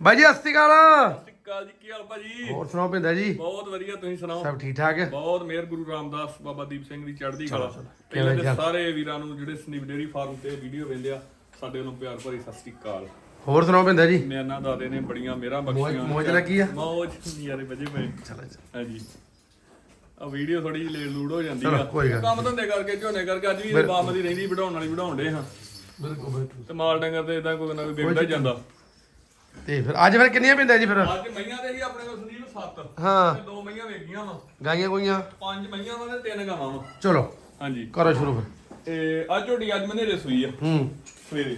ਬਾਈ ਜੀ ਸਤਿ ਸ਼੍ਰੀ ਅਕਾਲ। ਕਾਲ ਜੀ ਕੀ ਹਾਲ ਭਾਜੀ ਹੋਰ ਸੁਣਾਓ ਪਿੰਦਾ ਜੀ? ਬਹੁਤ ਵਧੀਆ ਤੁਸੀਂ ਸੁਣਾਓ? ਸਭ ਠੀਕ ਠਾਕ ਬਹੁਤ ਮਿਹਰ ਗੁਰੂ ਰਾਮਦਾਸ ਬਾਬਾ ਦੀਪ ਸਿੰਘ ਦੀ ਚੜ੍ਹਦੀ ਕਲਾ। ਪਹਿਲਾਂ ਚੱਲ? ਸਾਰੇ ਵੀਰਾਂ ਨੂੰ ਜਿਹੜੇ ਸਨੀਪ ਡੇਰੀ ਫਾਰਮ ਤੇ ਵੀਡੀਓ ਵੇਂਦੇ ਆ ਸਾਡੇ ਵੱਲੋਂ ਪਿਆਰ ਭਰੀ ਸਤਿ ਸ੍ਰੀ ਅਕਾਲ। ਹੋਰ ਸੁਣਾਓ ਪਿੰਦਾ ਜੀ? ਮੇਰੇ ਨਾਲ ਦਾਦੇ ਨੇ ਬੜੀਆਂ ਮੇਰਾ ਬਖਸ਼ੀਆਂ। ਮੌਜ ਲੱਗੀ ਆ? ਮੌਜ ਯਾਰੇ ਵਜੇ ਪਏ ਚਲੋ। ਹਾਂਜੀ। ਆ ਵੀਡੀਓ ਥੋੜੀ ਜਿਹੀ ਲੇਟ ਲੂੜ ਹੋ ਜਾਂਦੀ ਆ। ਕੰਮ ਧੰਦੇ ਕਰਕੇ ਝੋਨੇ ਕਰਕੇ ਅੱਜ ਵੀ ਬਾਮ ਦੀ ਰਹਿੰਦੀ ਵਢਾਉਣ ਵਾਲੀ ਵਢਾਉਂਦੇ ਹਾਂ। ਬਿਲਕੁਲ ਬਿਲਕੁਲ। ਤੇ ਮਾਲ ਡੰਗਰ ਤੇ ਇਦਾਂ ਕੋਈ ਨਾ ਕੋਈ ਵਿਕਦਾ ਹੀ ਜਾਂਦਾ। ਤੇ ਫਿਰ ਅੱਜ ਫਿਰ ਕਿੰਨੀਆਂ ਪਿੰਦਾ ਜੀ ਫਿਰ? ਅੱਜ ਮਈਆਂ ਦੇ ਹੀ ਆਪਣੇ ਕੋਲ ਸੰਦੀਪ ਸੱਤ। ਹਾਂ। ਤੇ ਦੋ ਮਈਆਂ ਵੇਗੀਆਂ ਵਾ। ਗਾਈਆਂ ਕੋਈਆਂ ਪੰਜ ਮਈਆਂ ਵਾ ਤੇ ਤਿੰਨ ਗਾਵਾਂ ਵਾ। ਚਲੋ ਹਾਂਜੀ। ਕਰੋ ਸ਼ੁਰੂ ਫਿਰ। ਤੇ ਅੱਜ ਝੋਟੀ ਅੱਜ ਮਨੇ ਰਸੋਈ ਆ। ਹੂੰ। ਸਵੇਰੇ।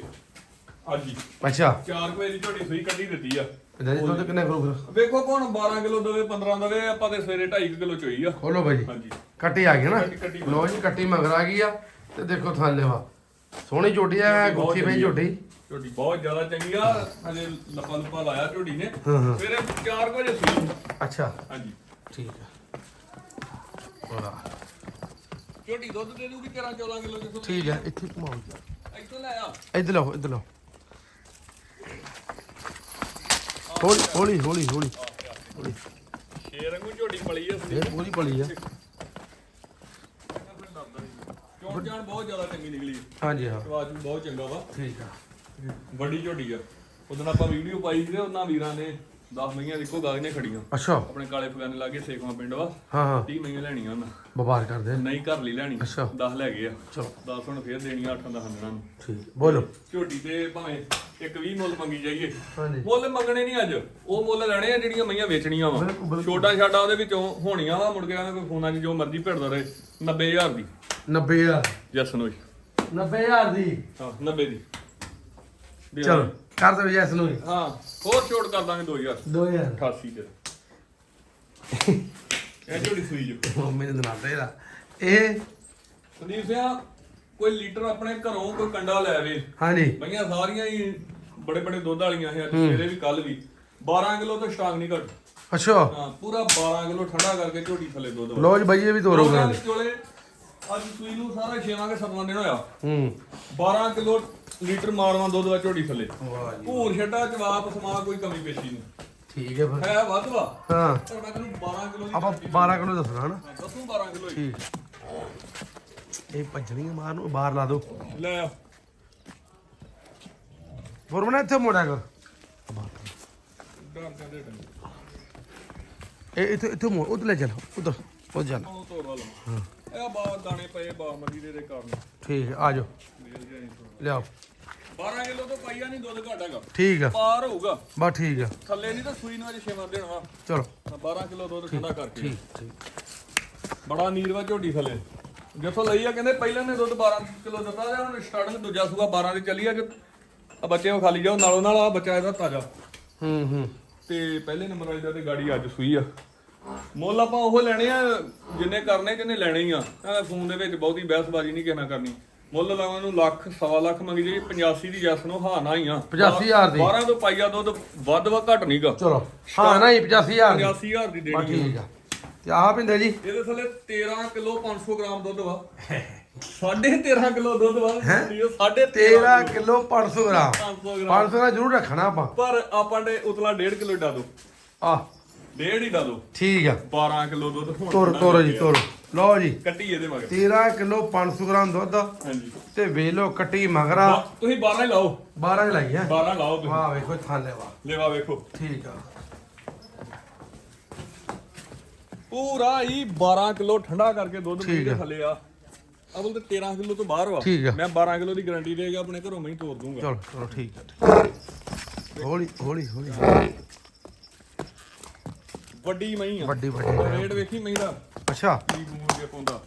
ਅੱਜ ਹੀ। ਅੱਛਾ। 4 ਵਜੇ ਦੀ ਝੋਟੀ ਸੂਈ ਕੱਢੀ ਦਿੱਤੀ ਆ। ਪਿੰਦਾ ਜੀ ਦੁੱਧ ਕਿੰਨੇ ਕਰੂ ਫਿਰ? ਵੇਖੋ ਕੋਣ 12 ਕਿਲੋ ਦਵੇ 15 ਦਵੇ ਆਪਾਂ ਤੇ ਸਵੇਰੇ 2.5 ਕਿਲੋ ਚੋਈ ਆ। ਖੋਲੋ ਜੀ ਹਾਂਜੀ। ਕੱਟੀ ਆ ਗਈ ਨਾ? ਕੱਟੀ- ਕੱਟੀ। ਲੋ ਜੀ ਕੱਟੀ ਮਗਰ ਆ ਗਈ ਆ। ਤੇ ਦੇਖੋ ਥੱਲੇ ਵਾ। ਸੋਹਣੀ ਝੋਟੀ ਆ ਗੁੱਥੀ ਪਈ। ਝੋਟੀ। ਝੋਟੀ ਬਹੁਤ ਜ਼ਿਆਦਾ ਚੰਗੀ ਆ। ਹਜੇ ਲੱਪਾ ਲੁੱਪਾ ਲਾਇਆ ਝੋਟੀ ਨੇ। ਸਵੇਰੇ 4 ਵਜੇ ਸੂਈ। ਅੱਛਾ। ਹਾਂਜੀ। ਠੀਕ ਆ। ਵਾਹ। ਝੋਟੀ ਦੁੱਧ ਦੇ ਦੂਗੀ 13 14 ਕਿਲੋ ਜਿੱਥੋਂ ਠੀਕ ਹੈ ਇੱਥੇ ਘੁਮਾਓ ਜੀ। ਇੱਥੋਂ ਲੈ ਆ। ਇੱਧਰ ਲਓ ਇੱਧਰ ਲਓ। ਹੌਲੀ ਹੌਲੀ ਹੌਲੀ ਹੌਲੀ। ਹੌਲੀ। ਸ਼ੇਰ ਵਾਂਗੂ ਝੋਟੀ ਪਲੀ ਆ ਇਹ ਪੂਰੀ ਪਲੀ ਆ। ਚੋਣ ਜਾਣ ਬਹੁਤ ਜ਼ਿਆਦਾ ਚੰਗੀ ਨਿਕਲੀ ਹਾਂਜੀ ਹਾਂ। ਆਵਾਜ਼ ਵੀ ਬਹੁਤ ਚੰਗਾ ਵਾ। ਠੀਕ ਆ। ਵੱਡੀ ਝੋਟੀ ਆ। ਉਦੋਂ ਆਪਾਂ ਵੀਡੀਓ ਪਾਈ ਸੀ ਉਹਨਾਂ ਵੀਰਾਂ ਨੇ 10 ਮਹੀਆਂ ਦੇਖੋ ਗਾਗ ਨੇ ਖੜੀਆਂ। ਅੱਛਾ। ਆਪਣੇ ਕਾਲੇ ਫਗਾਨੇ ਲਾਗੇ ਸੇਖਵਾਂ ਪਿੰਡ ਵਾ। ਹਾਂ ਹਾਂ। 30 ਮਹੀਆਂ ਲੈਣੀਆਂ ਉਹਨਾਂ। ਵਪਾਰ ਕਰਦੇ ਨਹੀਂ ਘਰ ਲਈ ਲੈਣੀ। ਅੱਛਾ। 10 ਲੈ ਗਏ ਆ। ਚਲੋ। 10 ਹੁਣ ਫੇਰ ਦੇਣੀਆਂ 8 10 ਦਿਨਾਂ ਨੂੰ। ਠੀਕ। ਬੋਲੋ। ਝੋਟੀ ਤੇ ਭਾਵੇਂ ਇੱਕ 20 ਮੁੱਲ ਮੰਗੀ ਜਾਈਏ। ਹਾਂਜੀ। ਮੁੱਲ ਮੰਗਣੇ ਨਹੀਂ ਅੱਜ। ਉਹ ਮੁੱਲ ਲੈਣੇ ਆ ਜਿਹੜੀਆਂ ਮਈਆਂ ਵੇਚਣੀਆਂ ਵਾ। ਬਿਲਕੁਲ, ਬਿਲਕੁਲ। ਛੋਟਾ ਛਾਟਾ ਉਹਦੇ ਵਿੱਚੋਂ ਹੋਣੀਆਂ ਵਾ। ਮੁੜ ਕੇ ਆਵੇਂ ਕੋਈ ਫੋਨਾਂ 'ਚ ਜੋ ਮਰਜ਼ੀ ਭਿੜਦਾ ਰਹੇ। 90000 ਦੀ। 90000 ਜੈਸਨ ਹੋਈ। 90000 ਦੀ? ਹਾਂ 90 ਦੀ। ਦੇ ਚਲੋ ਕਰ ਦੋ ਜੈਸ ਨੂੰ ਹਾਂ ਹੋਰ ਛੋਟ ਕਰ ਦਾਂਗੇ 2000 2000 88 ਚ। ਇਹ ਝੋਟੀ ਸੂਈ ਜੋ ਮੰਮੀ ਨੇ ਦਨਾਤਾ ਇਹਦਾ ਇਹ ਸੰਦੀਪ ਸਿੰਘ ਕੋਈ ਲੀਟਰ ਆਪਣੇ ਘਰੋਂ ਕੋਈ ਕੰਡਾ ਲੈ ਆਵੇ। ਹਾਂਜੀ। ਬਈਆਂ ਸਾਰੀਆਂ ਹੀ ਬੜੇ ਬੜੇ ਦੁੱਧ ਵਾਲੀਆਂ ਹੈ। ਸਵੇਰੇ ਵੀ ਕੱਲ ਵੀ। 12 ਕਿਲੋ ਤੋਂ ਸਟਾਕ ਨਹੀਂ ਘਟ। ਅੱਛਾ। ਹਾਂ ਪੂਰਾ 12 ਕਿਲੋ ਠੰਡਾ ਕਰਕੇ ਝੋਟੀ ਥੱਲੇ ਦੁੱਧ ਲੋ ਜੀ ਬਾਈ ਇਹ ਵੀ ਦੇ ਅੱਜ ਸੂਈ ਨੂੰ ਸਾਰਾ ਛੇਵਾਂ ਕੇ ਸਤਵਾਂ ਦਿਨ ਹੋਇਆ। ਹੂੰ। 12 ਕਿਲੋ ਲੀਟਰ ਮਾਰਵਾਂ ਦੁੱਧ ਦਾ ਝੋਟੀ ਥੱਲੇ। ਵਾਹ ਜੀ ਭੂਰ ਛੱਡਾ ਜਵਾਬ ਸਮਾ ਕੋਈ ਕਮੀ ਪੇਸ਼ੀ ਨਹੀਂ। ਠੀਕ ਹੈ ਫਿਰ। ਹੈ ਵੱਧ ਵਾ। ਹਾਂ। ਪਰ ਮੈਂ ਤੈਨੂੰ 12 ਕਿਲੋ ਦੀ ਆਪਾਂ 12 ਕਿਲੋ ਦੱਸਣਾ ਹਨਾ? ਦੱਸੂ 12 ਕਿਲੋ ਹੀ ਠੀਕ। ਇਹ ਭੱਜਣੀ ਆ ਮਾਰ ਨੂੰ ਬਾਹਰ ਲਾ ਦੋ ਲੈ ਆ। ਹੋਰ ਬਣਾ ਇੱਥੇ ਮੋੜਿਆ ਕਰ। ਡਰ ਜਾਂਦੇ ਡੰਗ ਇਹ ਇੱਥੇ ਇੱਥੇ ਮੋੜ ਉਧਰ ਲੈ ਚੱਲ ਉਧਰ ਉਹ ਚੱਲ। ਉਹ ਤੋੜ ਲਾ ਲਵਾਂ ਇਹ ਬਾ ਦਾਣੇ ਪਏ ਬਾਸਮਤੀ ਦੇ ਦੇ ਕਾਰਨ। ਠੀਕ ਹੈ ਆ ਜਾਓ। ਮੇਲ ਜਿਹਾ ਨਹੀਂ ਤੋੜਨਾ। ਲਿਆਓ। 12 ਕਿਲੋ ਤੋਂ ਪਾਈਆ ਨਹੀਂ ਦੁੱਧ ਘੱਟ ਹੈਗਾ। ਠੀਕ ਆ। ਪਾਰ ਹੋਊਗਾ। ਬਸ ਠੀਕ ਆ। ਥੱਲੇ ਨਹੀਂ ਤਾਂ ਸੂਈ ਨੂੰ ਅਜੇ ਛੇਵਾਂ ਦਿਨ ਵਾ ਚਲੋ। 12 ਕਿਲੋ ਦੁੱਧ ਠੰਡਾ ਕਰਕੇ। ਠੀਕ ਠੀਕ। ਬੜਾ ਨੀਰਵਾ ਝੋਟੀ ਥੱਲੇ। ਜਿੱਥੋਂ ਲਈ ਆ ਕਹਿੰਦੇ ਪਹਿਲਾਂ ਨੇ ਦੁੱਧ 12 ਕਿਲੋ ਦਿੱਤਾ ਜਾਂ ਹੁਣ ਸਟਾਰਟਿੰਗ ਦੂਜਾ ਸੂਆ 12 ਦੀ ਚੱਲੀ ਆ ਕਿ ਆ ਬੱਚੇ ਉਹ ਖਾਲੀ ਜਾਓ ਨਾਲੋਂ ਨਾਲ ਆ ਬੱਚਾ ਇਹਦਾ ਤਾਜ਼ਾ। ਹੂੰ ਹੂੰ। ਤੇ ਪਹਿਲੇ ਨੰਬਰ ਵਾਲੀ ਦਾ ਤੇ ਗਾੜੀ ਅੱਜ ਸੂਈ ਆ। ਮੁੱਲ ਆਪਾਂ ਉਹ ਲੈਣੇ ਆ ਜਿੰਨੇ ਕਰਨੇ ਜਿੰਨੇ ਲੈਣੇ ਆ। ਫੋਨ ਦੇ ਵਿੱਚ ਬਹੁਤੀ ਬਹਿਸਬਾਜ਼ੀ ਨਹੀਂ ਕਹਿਣਾ ਕਰਨੀ। ਮੁੱਲ ਲਾਵਾਂ ਨੂੰ ਲੱਖ ਸਵਾ ਲੱਖ ਮੰਗੀ ਜੀ 85 ਦੀ ਜੱਸ ਨੂੰ ਹਾਂ ਨਾ ਹੀ ਆ। 85000 ਦੀ। 12 ਤੋਂ ਪਾਈਆ ਦੁੱਧ ਵੱਧ ਵਾ ਘਟ ਨਹੀਂਗਾ ਚਲੋ ਹਾਂ ਨਹੀਂ 85000 ਦੀ। 85000 ਦੀ ਦੇਣੀ ਠੀਕ ਆ। ਤੇ ਆਹ ਪਿੰਦੇ ਜੀ। ਇਹਦੇ ਥੱਲੇ 13 ਕਿਲੋ 500 ਗ੍ਰਾਮ ਦੁੱਧ ਵਾ। ਸਾਢੇ 13 ਕਿਲੋ ਦੁੱਧ ਵਾ। ਇਹ ਸਾਢੇ 13 ਕਿਲੋ। 500 ਗ੍ਰਾਮ। 500 ਗ੍ਰਾਮ। 500 ਗ੍ਰਾਮ ਜ਼ਰੂਰ ਰੱਖਣਾ ਆਪਾਂ। ਪਰ ਆਪਾਂ ਨੇ ਉਤਲਾ 1.5 ਕਿਲੋ ਡਾ ਦੋ। ਆ ਡੇਢ ਹੀ ਡਾ ਦੋ। ਠੀਕ ਆ। 12 ਕਿਲੋ ਦੁੱਧ ਤੋਰ ਤੋਰੋ ਜੀ ਤੋਰੋ। ਲਓ ਜੀ। ਕੱਟੀ ਇਹਦੇ ਮਗਰ। 13 ਕਿਲੋ 500 ਗ੍ਰਾਮ ਦੁੱਧ। ਹਾਂਜੀ। ਤੇ ਵੇਲੋ ਕੱਟੀ ਮਗਰਾ। ਬਾ- ਤੁਸੀਂ 12 ਹੀ ਲਾਓ। 12 ਹੀ ਲਾਈ ਆ 12 ਲਾਓ ਤੁਸੀਂ। ਵਾਹ ਵੇਖੋ ਥਾਲੇ ਵਾ ਲੈਵਾ ਵੇਖੋ। ਠੀਕ ਆ। ਪੂਰਾ ਹੀ 12 ਕਿਲੋ ਠੰਡਾ ਕਰਕੇ ਦੁੱਧ ਦੇ ਆ। ਥੱਲੇ ਆ। ਅਵਲ ਤੇ 13 ਕਿਲੋ ਤੋਂ ਬਾਹਰ ਵਾ। ਠੀਕ ਆ। ਮੈਂ 12 ਕਿਲੋ ਦੀ ਗਾਰੰਟੀ ਦੇ ਕੇ ਆਪਣੇ ਘਰੋਂ ਮੈਂ ਹੀ ਤੋਰ ਦੂੰਗਾ। ਚਲੋ ਚਲੋ ਠੀਕ ਆ। ਹੌਲੀ ਹੌਲੀ ਹੌਲੀ। ਵੱਡੀ ਮਹੀਂ ਆ। ਵੱਡੀ ਵੱਡੀ। ਰੇਟ ਵੇਖੀ ਮਹੀਂ ਦਾ। ਅੱਛਾ। ਕੀ ਮੂੰਹ ਕੇ ਪਾਉਂਦਾ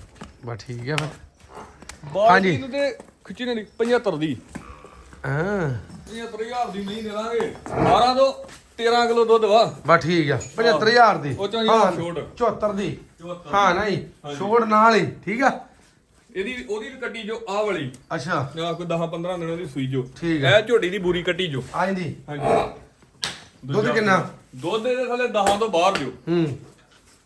ਬਸ ਠੀਕ ਆ ਫਿਰ। ਬਾਕੀ ਹਾਂਜੀ। ਨੂੰ ਤੇ ਖਿੱਚੀ ਨਹੀਂ 75 ਦੀ। ਹਾਂ। 75000 ਦੀ ਨਹੀਂ ਦੇ ਦਾਂਗੇ 12 ਤੋਂ 13 ਕਿਲੋ ਦੁੱਧ ਵਾ। ਬਸ ਠੀਕ ਆ 75000 ਦੀ। ਉਹ ਚੋਂ ਜੀ ਹਾਂ, ਛੋਟ। 74 ਦੀ। 74 ਹਾਂ ਨਹੀਂ ਛੋੜ ਨਾਲ ਹੀ ਠੀਕ ਆ? ਇਹਦੀ ਉਹਦੀ ਵੀ ਕੱਟੀ ਜੋ ਆਹ ਵਾਲੀ। ਅੱਛਾ। ਆ ਕੋਈ 10 15 ਦਿਨਾਂ ਦੀ ਸੂਈ ਜੋ। ਠੀਕ ਆ। ਇਹ ਝੋਟੀ ਦੀ ਬੂਰੀ ਕੱਟੀ ਜੋ। ਆਂਦੀ ਹਾਂਜੀ। ਦੁੱਧ ਕਿੰਨਾ? ਦੁੱਧ ਦੇ ਥੱਲੇ 10 ਤੋਂ ਬਾਹਰ ਜੋ ਹੂੰ।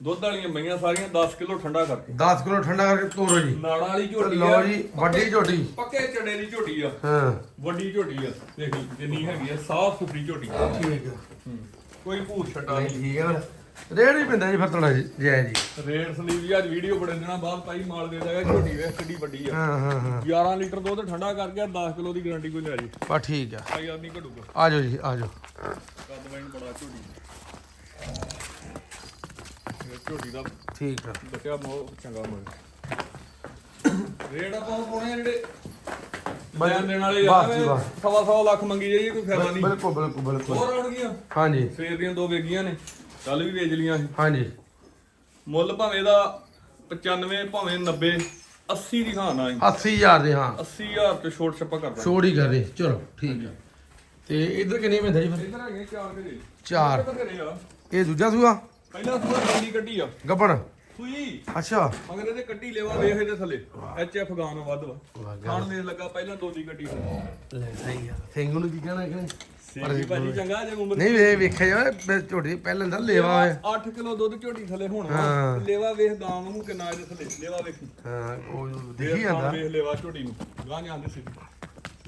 ਦੁੱਧ ਵਾਲੀਆਂ ਮਈਆਂ ਸਾਰੀਆਂ 10 ਕਿਲੋ ਠੰਡਾ ਕਰਕੇ। 10 ਕਿਲੋ ਠੰਡਾ ਕਰਕੇ ਤੋਰੋ ਜੀ। ਨਾੜਾਂ ਵਾਲੀ ਝੋਟੀ ਲਓ ਆ, ਜੀ ਵੱਡੀ ਝੋਟੀ। ਪੱਕੇ ਚੜੇ ਦੀ ਝੋਟੀ ਆ। ਹਾਂ। ਵੱਡੀ ਝੋਟੀ ਆ। ਦੇਖ ਲਈ ਜਿੰਨੀ ਹੈਗੀ ਆ ਸਾਫ਼ ਸੁਥਰੀ ਝੋਟੀ ਠੀਕ ਹੈ। ਕੋਈ ਭੂਤ ਛੱਟਾ ਨਹੀਂ ਠੀਕ ਹੈ ਰੇੜ ਹੀ ਪੈਂਦਾ ਜੀ ਫਿਰ ਤੁਹਾਡਾ ਜੀ ਜੈ ਜੀ। ਰੇਡ ਸਲੀਵ ਵੀ ਅੱਜ ਵੀਡੀਓ ਬੜੇ ਦਿਨਾਂ ਬਾਅਦ ਪਾਈ ਮਾਲ ਦੇ ਦਾਗਾ ਝੋਟੀ ਵੇਖ ਕਿੱਡੀ ਵੱਡੀ ਆ। ਹਾਂ ਹਾਂ ਹਾਂ। 11 ਲੀਟਰ ਦੁੱਧ ਠੰਡਾ ਕਰਕੇ 10 ਕਿਲੋ ਦੀ ਗਾਰੰਟੀ ਕੋਈ ਲੈ ਜੀ। ਬਸ ਠੀਕ ਆ। ਆ ਯਾਰ ਨਹੀਂ ਘਟੂਗਾ। ਆ ਜਾਓ ਜੀ ਆ ਜਾਓ। ਕੱਦ ਵਾਈਨ ਬੜਾ ਝੋਟੀ। ਝੋਟੀ ਦਾ। ਠੀਕ ਆ। ਬੱਚਾ ਬਹੁਤ ਚੰਗਾ ਮਿਲ ਰੇਟ ਆਪਾਂ ਉਹ ਪਾਉਣੇ ਆ ਜਿਹੜੇ ਲੈਣ ਦੇਣ ਵਾਲੇ ਆ ਬਸ ਜੀ, ਬਸ। ਸਵਾ ਸਵਾ ਲੱਖ ਮੰਗੀ ਜਾਈਏ ਕੋਈ ਫਾਇਦਾ ਨਹੀਂ। ਬਿਲਕੁਲ ਬਿਲਕੁਲ ਬਿਲਕੁਲ। ਹੋਰ ਆਉਣਗੀਆਂ ਹਾਂਜੀ। ਸਵੇਰ ਦੀਆਂ ਦੋ ਵੇਗੀਆਂ ਨੇ ਕੱਲ ਵੀ ਵੇਚ ਲੀਆਂ ਸੀ। ਹਾਂਜੀ। ਮੁੱਲ ਭਾਵੇਂ ਦਾ 95 ਭਾਵੇਂ 90 80 ਦੀ ਹਾਂ। ਨਾ 80000 ਦੇ ਹਾਂ। 80000 ਤੇ ਛੋਟ ਛੱਪਾ ਕਰਦਾ ਛੋੜ ਹੀ ਕਰਦੇ ਚਲੋ ਠੀਕ ਆ। ਤੇ ਇਧਰ ਕਿੰਨੇ ਪੈਂਦਾ ਜੀ ਫਿਰ? ਇਧਰ ਹੈਗੇ ਚਾਰ ਘਰੇ। ਚਾਰ। ਘਰੇ ਆ। ਇਹ ਦੂਜਾ ਸੂਆ? ਪਹਿਲਾਂ ਸੂਆ ਗੱਡੀ ਕੱਢੀ ਆ। ਗੱਬੜ। ਸੂਈ। ਅੱਛਾ। ਮਗਰ ਇਹਦੇ ਕੱਢੀ ਲੈਵਾ ਵੇਖ ਇਹਦੇ ਥੱਲੇ। ਐਚ ਐਫ ਗਾਨ ਵੱਧ ਵਾ। ਖਾਣ ਦੇ ਲੱਗਾ ਪਹਿਲਾਂ ਦੋ ਦੀ ਕੱਢੀ ਲੈ ਸਹੀ ਆ। ਸਿੰਘ ਨੂੰ ਕੀ ਕਹਿਣਾ ਕਿ ਸੀ ਭਾਜੀ ਚੰਗਾ ਜੇ ਉਮਰ ਨਹੀਂ ਵੇ ਵੇਖਿਆ ਮੈਂ ਝੋਟੀ ਪਹਿਲਾਂ ਦਾ ਲੇਵਾ ਹੋਇਆ। 8 ਕਿਲੋ ਦੁੱਧ ਝੋਟੀ ਥੱਲੇ ਹੋਣਾ। ਲੈਵਾ ਵੇਖ ਗਾਂ ਨੂੰ ਕਿੰਨਾ ਇਹਦੇ ਥੱਲੇ। ਲੈਵਾ ਵੇਖੀ। ਹਾਂ ਉਹ ਦੇਖੀ ਜਾਂਦਾ। ਵੇਖ ਲੈਵਾ ਝੋਟੀ ਨੂੰ। ਗਾਂ ਜਾਂਦੇ ਸੀ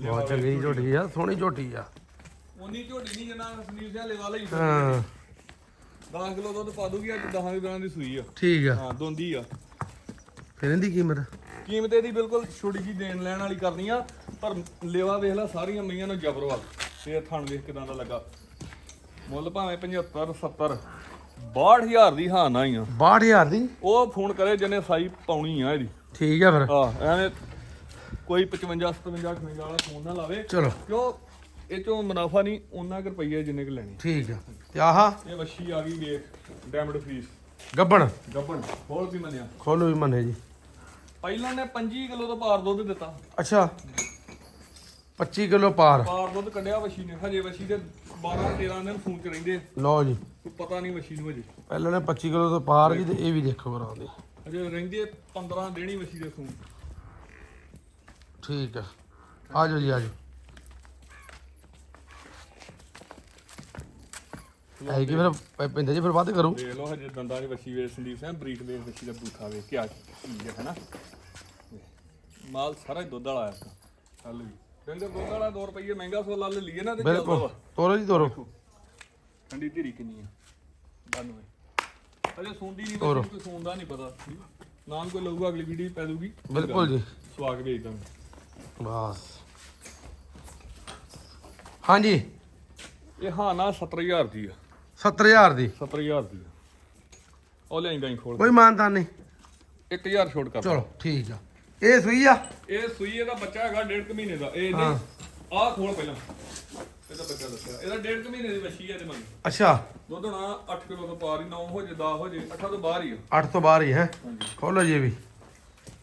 ਬਹੁਤ ਚੰਗੀ ਝੋਟੀ। ਆ ਸੋਹਣੀ ਝੋਟੀ ਆ। ਉਨੀ ਝੋਟੀ ਨਹੀਂ ਜਨਾ ਸੰਦੀਪ ਸਿੰਘ ਲੈਵਾ ਲਈ ਹਾਂ। 10 ਕਿਲੋ ਦੁੱਧ ਪਾ ਦੂਗੀ ਅੱਜ 10 ਦਿਨਾਂ ਦੀ ਸੂਈ ਆ। ਠੀਕ ਆ। ਹਾਂ ਦੋਂਦੀ ਆ। ਫਿਰ ਇਹਦੀ ਕੀਮਤ? ਕੀਮਤ ਇਹਦੀ ਬਿਲਕੁਲ ਛੋਟੀ ਜੀ ਦੇਣ ਲੈਣ ਵਾਲੀ ਕਰਨੀ ਆ ਪਰ ਲੇਵਾ ਵੇਖ ਲੈ ਸਾਰੀਆਂ ਮਈਆਂ ਨੂੰ ਜਬਰਵਾ ਤੇ ਇਹ ਥਣ ਵੇਖ ਕਿਦਾਂ ਦਾ ਲੱਗਾ। ਮੁੱਲ ਭਾਵੇਂ 75 70 62000 ਦੀ ਹਾਂ ਨਾ ਹੀ ਆ। 62000 ਦੀ? ਉਹ ਫੋਨ ਕਰੇ ਜਿਹਨੇ ਸਾਈ ਪਾਉਣੀ ਆ ਇਹਦੀ। ਠੀਕ ਆ ਫਿਰ। ਆ ਐਵੇਂ ਕੋਈ 55 57 58 ਵਾਲਾ ਫੋਨ ਨਾ ਲਾਵੇ। ਚਲੋ। ਕਿਉਂ? ਇਹ ਚੋਂ ਮੁਨਾਫਾ ਨਹੀਂ ਉਹਨਾਂ ਕੁ ਰੁਪਈਏ ਜਿੰਨੇ ਕੁ ਲੈਣੇ। ਠੀਕ ਆ। ਤੇ ਆਹਾ? ਇਹ ਵੱਛੀ ਆ ਗਈ ਵੇਖ ਡੈਮਡ ਫੀਸ ਗੱਬਣ? ਗੱਬਣ ਹੋਰ ਵੀ ਮੰਨਿਆ। ਖੋਲੋ ਵੀ ਮੰਨੇ ਜੀ। ਪਹਿਲਾਂ ਨੇ 25 ਕਿਲੋ ਤੋਂ ਪਾਰ ਦੁੱਧ ਦਿੱਤਾ। ਅੱਛਾ। 25 ਕਿਲੋ ਪਾਰ ਪਾਰ ਦੁੱਧ ਕੱਢਿਆ ਵਸ਼ੀ ਨੇ। ਹਜੇ ਵਸ਼ੀ ਦੇ 12 13 ਦਿਨ ਫੋਨ ਚ ਰਹਿੰਦੇ ਲਓ ਜੀ। ਕੋਈ ਪਤਾ ਨਹੀਂ ਵਸ਼ੀ ਨੂੰ ਹਜੇ। ਪਹਿਲਾਂ ਨੇ 25 ਕਿਲੋ ਤੋਂ ਪਾਰ ਕੀ ਤੇ ਇਹ ਵੀ ਦੇਖੋ ਕਰਾਉਂਦੇ ਹਜੇ ਰਹਿੰਦੇ 15 ਦੇਣੀ ਵਸ਼ੀ ਦੇ ਫੋਨ। ਠੀਕ ਆ। ਆ ਜਾਓ ਜੀ ਆ ਜਾਓ। ਹੈ ਕਿ ਫਿਰ ਪ- ਪੈਂਦਾ ਜੀ ਫਿਰ ਵੱਧ ਕਰੂ। ਦੇਖ ਲਓ ਹਜੇ ਦੰਦਾਂ 'ਚ ਵਸ਼ੀ ਵੇ ਸੰਦੀਪ ਸਿੰਘ ਬਰੀਕ ਵੇ ਵਸ਼ੀ ਦਾ ਬੂਥਾ ਵੇ ਕੀ ਚੀਜ਼ ਹੈ ਹਨਾ? ਮਾਲ ਸਾਰਾ ਹੀ ਦੁੱਧ ਵਾਲਾ ਆਇਆ ਚੱਲ ਵੀ। ਕਹਿੰਦੇ ਦੁੱਧ ਵਾਲਾ 2 ਰੁਪਏ ਮਹਿੰਗਾ ਸੋ ਲੱਲ ਲਈਏ ਨਾ ਤੇ ਚੱਲਦਾ ਬਿਲਕੁਲ। ਵਾ। ਤੋਰੋ ਜੀ ਤੋਰੋ। ਠੰਡੀ ਧੀਰੀ ਕਿੰਨੀ ਆ। 92 ਅਜੇ ਸੁਣਦੀ ਨਹੀਂ। ਵਸ਼ੀ ਕੋਈ ਸੁਣਦਾ ਨਹੀਂ ਪਤਾ। ਨਾਮ ਕੋਈ ਲਊਗਾ ਅਗਲੀ ਵੀਡੀਓ ਪੈ ਦੂਗੀ ਬਿਲਕੁਲ ਜੀ। ਸਵਾਗ ਵੇਚ ਦਾਂਗੇ। ਬਸ। ਹਾਂਜੀ। ਇਹ ਹਾਂ ਨਾ 70000 ਦੀ ਆ। 70000 ਦੀ 70000 ਦੀ ਉਹ ਲਿਆਈ ਗਾਈ ਖੋਲ ਕੋਈ ਮਾਨਤਾਨ ਨਹੀਂ 1000 ਛੋਟ ਕਰ ਚਲੋ ਠੀਕ ਆ ਇਹ ਸੂਈ ਆ ਇਹ ਸੂਈ ਇਹਦਾ ਬੱਚਾ ਹੈਗਾ ਡੇਢ ਕੁ ਮਹੀਨੇ ਦਾ ਇਹ ਹਾਂ। ਨਹੀਂ ਆਹ ਖੋਲ ਪਹਿਲਾਂ ਇਹਦਾ ਬੱਚਾ ਦੱਸਿਆ ਇਹਦਾ ਡੇਢ ਕੁ ਮਹੀਨੇ ਦੀ ਬੱਚੀ ਹੈ ਤੇ ਮੰਨ ਅੱਛਾ ਦੁੱਧ ਹੋਣਾ 8 ਕਿਲੋ ਤੋਂ ਪਾਰ ਹੀ 9 ਹੋ ਜੇ 10 ਹੋ ਜੇ 8 ਤੋਂ ਬਾਹਰ ਹੀ ਆ 8 ਤੋਂ ਬਾਹਰ ਹੀ ਹੈ ਹਾਂਜੀ ਖੋਲੋ ਜੀ ਇਹ ਵੀ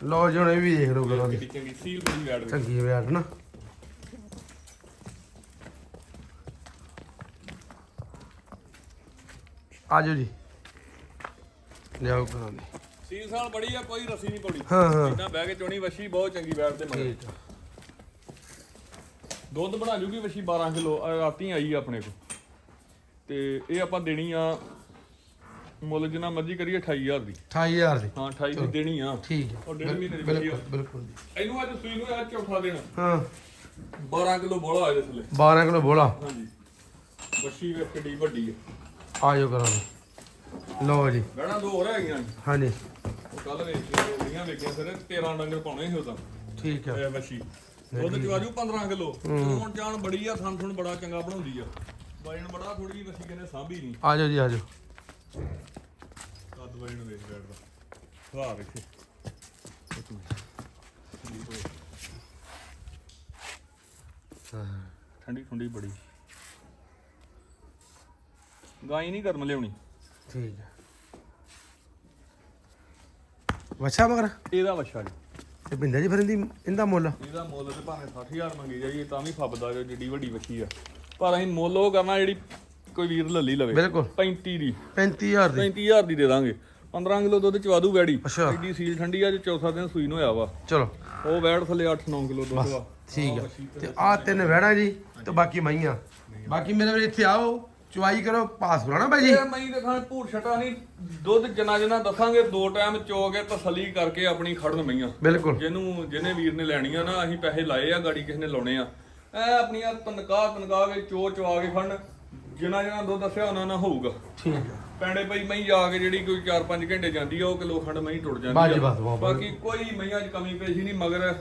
ਲਓ ਜੀ ਹੁਣ ਇਹ ਵੀ ਦੇਖ ਲਓ ਕਰਾਂ ਦੀ ਕਿੰਨੀ ਚੰਗੀ ਸੀਲ ਬੜੀ ਵੈੜ ਵਿੱਚ ਚੰਗੀ ਵਿਆਟ ਨਾ ਆ ਜਾਓ ਜੀ। ਲਿਆਓ ਕਰਾਂ ਦੀ ਸੀਲ ਸਾਲ ਬੜੀ ਆ ਕੋਈ ਰਸੀ ਨਹੀਂ ਪੜੀ ਹਾਂ ਹਾਂ। ਜਿੱਦਾਂ ਬਹਿ ਕੇ ਚੋਣੀ ਵਸ਼ੀ ਬਹੁਤ ਚੰਗੀ ਵੈੜ ਤੇ ਮਗਰ। ਠੀਕ ਆ। ਦੁੱਧ ਬਣਾ ਜੂਗੀ ਵਸ਼ੀ 12 ਕਿਲੋ। ਰਾਤੀ ਆਈ ਆਪਣੇ ਕੋ ਤੇ ਇਹ ਆਪਾਂ ਦੇਣੀ ਆ ਮੁੱਲ ਜਿੰਨਾ ਮਰਜ਼ੀ ਕਰੀਏ 28000 ਦੀ। 28000 ਦੀ। ਹਾਂ 28 ਦੀ ਦੇਣੀ ਆ। ਠੀਕ ਉਹ ਹੈ ਡੇਢ ਮਹੀਨੇ ਦੀ ਬਿਲਕੁਲ। ਬਿਲਕੁਲ ਜੀ। ਇਹਨੂੰ ਅੱਜ ਸੂਈ ਨੂੰ ਅੱਜ ਚੌਥਾ ਦੇਣਾ ਹਾਂ। 12 ਕਿਲੋ ਬੋਲਾ ਆ ਜੇ ਥੱਲੇ। 12 ਕਿਲੋ ਬੋਲਾ ਹਾਂਜੀ। ਬੱਛੀ ਵੇਖ ਕਿੱਡੀ ਵੱਡੀ ਆ। ਆ ਜਾਓ ਕਰਾਂ ਲਓ ਜੀ। ਗਣਾ ਦੋ ਹੋਰ ਹੈਗੀਆਂ ਹਾਂਜੀ। ਉਹ ਕੱਲ ਵੇਖ ਲੀਆਂ ਵੇਖਿਆ ਫਿਰ 13 ਡੰਗਰ ਪਾਉਣੇ ਸੀ ਉਹ ਤਾਂ ਠੀਕ ਹੈ ਇਹ ਬੱਛੀ ਦੁੱਧ ਚਵਾਜੂ 15 ਕਿਲੋ। ਹੁਣ ਜਾਨ ਬੜੀ ਆ ਥਣ ਥਣ ਬੜਾ ਚੰਗਾ ਬਣਾਉਂਦੀ ਆ। ਵਜਨ ਬੜਾ ਥੋੜੀ ਜਿਹੀ ਬੱਛੀ ਕਹਿੰਦੇ ਸਾਂਭੀ ਨਹੀਂ। ਆ ਜਾਓ ਜੀ ਆ ਜਾਓ। ਕੱਦ ਵਜਨ ਵੇਖ ਬੈਠਦਾ ਵਾਹ ਵੇਖੇ। ਇੱਕ ਮਿੰਟ। ਠੰਡੀ ਹੋਏ। ਠੰਡੀ ਠੰਡੀ ਬੜੀ। ਗਾਈ ਨਹੀਂ ਕਰਮ ਲਿਆਉਣੀ। ਠੀਕ ਹੈ। ਵਛਾ ਮਗਰ? ਇਹਦਾ ਵੱਛਾ ਜੀ। ਇਹ ਪਿੰਦਾ ਜੀ ਫਿਰ ਇਹਦੀ ਇਹਦਾ ਮੁੱਲ? ਇਹਦਾ ਮੁੱਲ ਤੇ ਭਾਵੇਂ 60000 ਮੰਗੀ ਜਾਈਏ ਤਾਂ ਵੀ ਫੱਬਦਾ ਜੋ ਜਿੱਡੀ ਵੱਡੀ ਵੱਛੀ ਆ। ਪਰ ਅਸੀਂ ਮੁੱਲ ਉਹ ਕਰਨਾ ਜਿਹੜੀ ਕੋਈ ਵੀਰ ਲੱਲੀ ਲਵੇ। ਬਿਲਕੁਲ। 35 ਦੀ। 35000 ਦੀ। 35000 ਦੀ ਦੇ ਦਾਂਗੇ। 15 ਕਿਲੋ ਦੁੱਧ ਚਵਾ ਦੂ ਵੈੜੀ। ਐਡੀ ਸੀਲ ਠੰਡੀ ਆ ਜੇ ਚੌਥਾ ਦਿਨ ਸੂਈ ਨੂੰ ਹੋਇਆ ਵਾ। ਚਲੋ। ਉਹ ਵੈੜ ਥੱਲੇ 8-9 ਕਿਲੋ ਦੁੱਧ ਵਾ। ਠੀਕ ਆ। ਤੇ ਆ ਤਿੰਨ ਵਹਿਣਾ ਜੀ ਤੇ ਬਾਕੀ ਮਈਆਂ। ਬਾਕੀ ਮੇਰੇ ਵੀਰ ਇੱਥੇ ਆਓ। ਚੁਆਈ ਕਰੋ ਪਾਸ ਹੋਣਾ ਬਾਈ ਜੀ। ਇਹ ਮਈ ਦੇ ਖਾਣ ਭੂਰ ਛਟਾ ਨਹੀਂ। ਦੁੱਧ ਜਨਾ ਜਨਾ ਦੱਸਾਂਗੇ ਦੋ ਟਾਈਮ ਚੋ ਕੇ ਤਸੱਲੀ ਕਰਕੇ ਆਪਣੀ ਖੜਨ ਮਈਆਂ। ਬਿਲਕੁਲ। ਜਿਹਨੂੰ ਜਿਹਨੇ ਵੀਰ ਨੇ ਲੈਣੀਆਂ ਨਾ ਅਸੀਂ ਪੈਸੇ ਲਾਏ ਆ ਗਾੜੀ ਕਿਸੇ ਨੇ ਲਾਉਣੇ ਆ। ਐ ਆਪਣੀਆਂ ਤਨਖਾਹ ਤਨਖਾਹ ਕੇ ਚੋ ਚਵਾ ਕੇ ਖੜਨ। ਜਿੰਨਾ ਜਿੰਨਾ ਦੁੱਧ ਦੱਸਿਆ ਉਹਨਾਂ ਨਾਲ ਹੋਊਗਾ। ਠੀਕ ਹੈ ਪੈਂਡੇ ਪਈ ਮਈ ਜਾ ਕੇ ਜਿਹੜੀ ਕੋਈ 4-5 ਘੰਟੇ ਜਾਂਦੀ ਆ ਉਹ ਕਿਲੋ ਖੰਡ ਮਈ ਟੁੱਟ ਜਾਂਦੀ ਆ। ਬਾਕੀ ਕੋਈ ਮਈਆਂ 'ਚ ਕਮੀ ਪੇਸ਼ੀ ਨਹੀਂ ਮਗਰ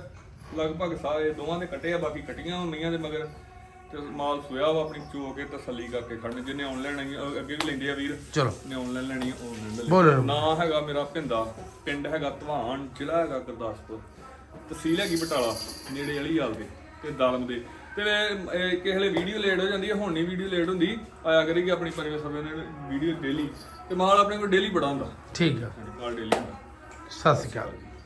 ਲਗਭਗ ਸਾਰੇ ਦੋਵਾਂ ਦੇ ਕੱਟੇ ਆ ਬਾਕੀ ਕੱਟੀਆਂ ਹੋਣ ਮਈਆਂ ਦੇ ਮਗਰ। ਤੇ ਮਾਲ ਸੋਇਆ ਵਾ ਆਪਣੀ ਚੋ ਕੇ ਤਸੱਲੀ ਕਰਕੇ ਖੜਨ ਜਿਹਨੇ ਆਨਲਾਈਨ ਅੱਗੇ ਵੀ ਲੈਂਦੇ ਆ ਵੀਰ। ਚਲੋ। ਨੇ ਆਨਲਾਈਨ ਲੈਣੀ ਆਨਲਾਈਨ ਨਾਂ ਹੈਗਾ ਮੇਰਾ ਭਿੰਦਾ ਪਿੰਡ ਹੈਗਾ ਧਵਾਨ ਜ਼ਿਲ੍ਹਾ ਹੈਗਾ ਗੁਰਦਾਸਪੁਰ। ਤਹਿਸੀਲ ਹੈਗੀ ਬਟਾਲਾ ਨੇੜੇ ਵਾਲੀ ਹਾਲ ਦੇ ਤੇ ਦਾਲਮ ਦੇ। ਤੇ ਇਹ ਕਿਸੇ ਵੇਲੇ ਵੀਡੀਓ ਲੇਟ ਹੋ ਜਾਂਦੀ ਹੈ ਹੁਣ ਨਹੀਂ ਵੀਡੀਓ ਲੇਟ ਹੁੰਦੀ। ਆਇਆ ਕਰੇਗੀ ਆਪਣੀ ਪਰਿਵਾਰ ਸਰਵੇ ਨੇ ਵੀਡੀਓ ਡੇਲੀ ਤੇ ਮਾਲ ਆਪਣੇ ਕੋਲ ਡੇਲੀ ਬੜਾ ਹੁੰਦਾ। ਠੀਕ ਹੈ ਮਾਲ ਡੇਲੀ ਹੁੰਦਾ। ਸਤਿ ਸ਼੍ਰੀ ਅਕਾਲ।